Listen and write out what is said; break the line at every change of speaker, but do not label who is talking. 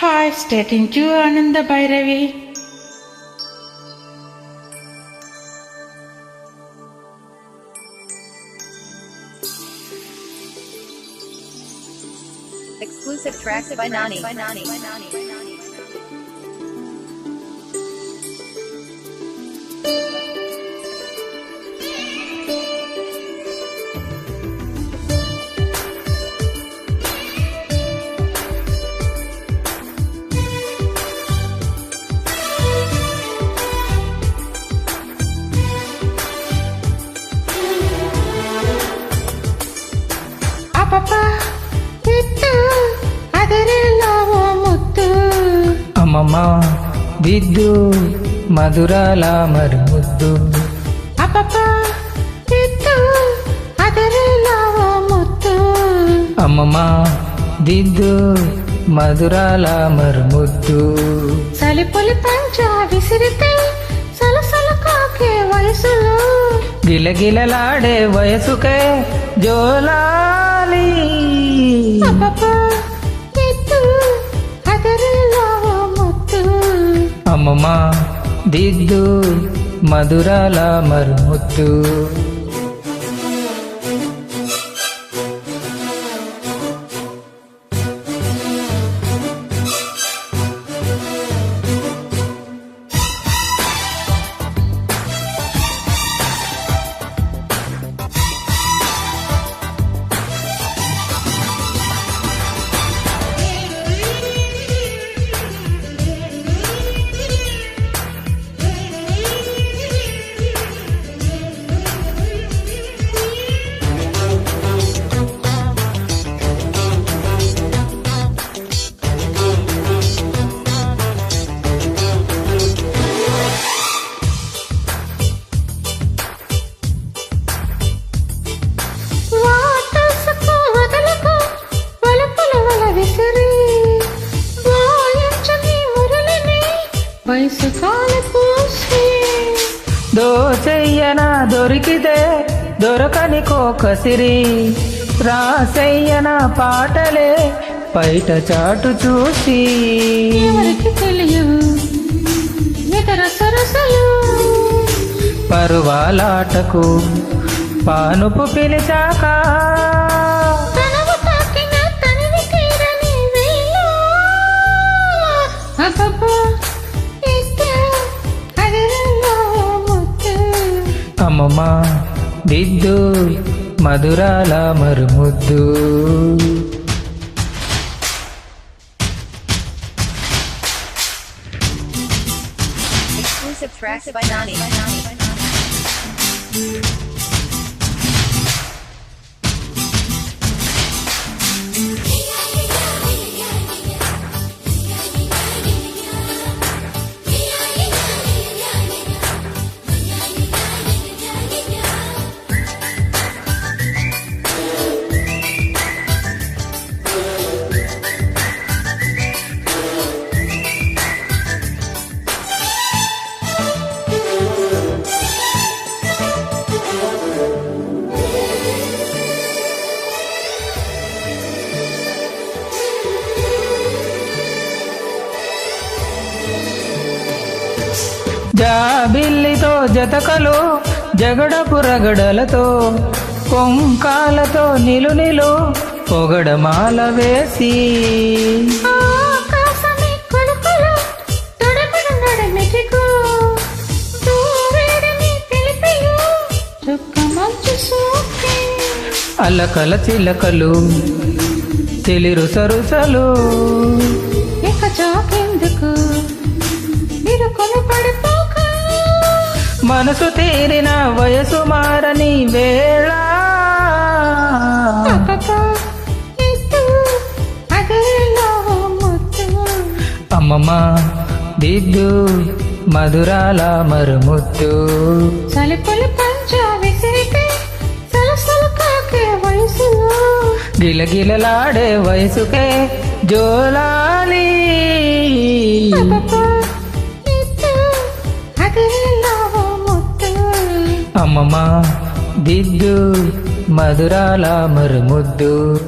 Hi, stay tuned to Ananda Bhairavi.
Exclusive tracks by Nani.
By Nani. By Nani. By Nani.
అమ్మమ్మ దిద్దు మధురాల మరి ముద్దు. అమ్మమ్మ దిద్దు మధురాల మరి ముద్దు.
సలిపులి పంచ విసిరితే సలసల కాకే వయసులో.
గిలగిలలాడే వయసుకే జోలాలి.
అపప
దిద్దు మధురాల
మరుముత్తు.
దోచెయ్యన దొరికితే దొరకని కోకసిరి రాసెయ్యన పాటలే బయట చాటు చూసి.
ఎవరికి తెలియవు
పరువాలాటకు పానుపు పిలిచాక. అమ్మమ్మ దిద్దు మధురాల మరుముద్దు
Exclusive tracks by Nani.
జాబిల్లితో జతకలు జగడపు రగడలతో కొంకాలతో నిలు నిలు పొగడమాల వేసి. అలకల చిలకలు తెలిరు సరుసలు.
ఇక చాకెందుకు? నిరుకొను పడిపోక
మనసు తీరిన వయసు మారని వేళ. అమ్మమ్మ దిద్దు మధురాల మరుముద్దు.
సలిపులి పంచ విసిరితే సలసల కాకే వయసులో
గిలగిలలాడే వయసుకే జోలాలి.
ముత్తు
అమ్మమ్మ దిద్దు మధురాల మరుముద్దు.